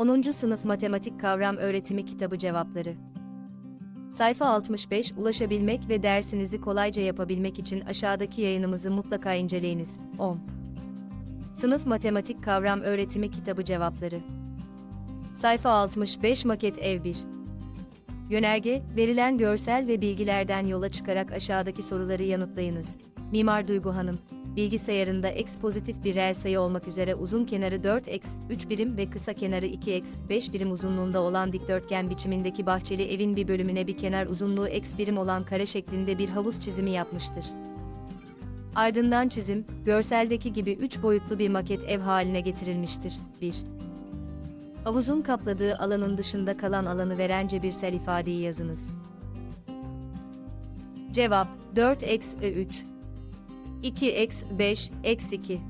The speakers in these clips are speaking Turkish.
10. Sınıf Matematik Kavram Öğretimi Kitabı Cevapları Sayfa 65 Ulaşabilmek ve dersinizi kolayca yapabilmek için aşağıdaki yayınımızı mutlaka inceleyiniz. 10. Sınıf Matematik Kavram Öğretimi Kitabı Cevapları Sayfa 65 Maket Ev 1 Yönerge, verilen görsel ve bilgilerden yola çıkarak aşağıdaki soruları yanıtlayınız. Mimar Duygu Hanım, bilgisayarında x pozitif bir reel sayı olmak üzere uzun kenarı 4x, 3 birim ve kısa kenarı 2x, 5 birim uzunluğunda olan dikdörtgen biçimindeki bahçeli evin bir bölümüne bir kenar uzunluğu x birim olan kare şeklinde bir havuz çizimi yapmıştır. Ardından çizim, görseldeki gibi 3 boyutlu bir maket ev haline getirilmiştir. 1. Havuzun kapladığı alanın dışında kalan alanı veren cebirsel ifadeyi yazınız. Cevap 4x 3 2x 5 x 2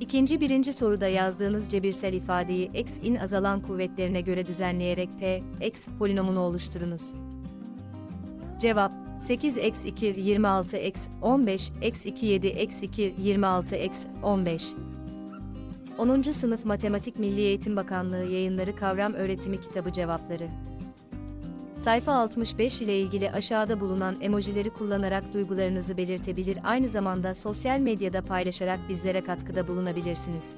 İkinci birinci soruda yazdığınız cebirsel ifadeyi x'in azalan kuvvetlerine göre düzenleyerek p, x polinomunu oluşturunuz. Cevap 8x2 26x 15 x2 7 x2 26 x 15 10. Sınıf Matematik Milli Eğitim Bakanlığı Yayınları Kavram Öğretimi Kitabı Cevapları Sayfa 65 ile ilgili aşağıda bulunan emojileri kullanarak duygularınızı belirtebilir aynı zamanda sosyal medyada paylaşarak bizlere katkıda bulunabilirsiniz.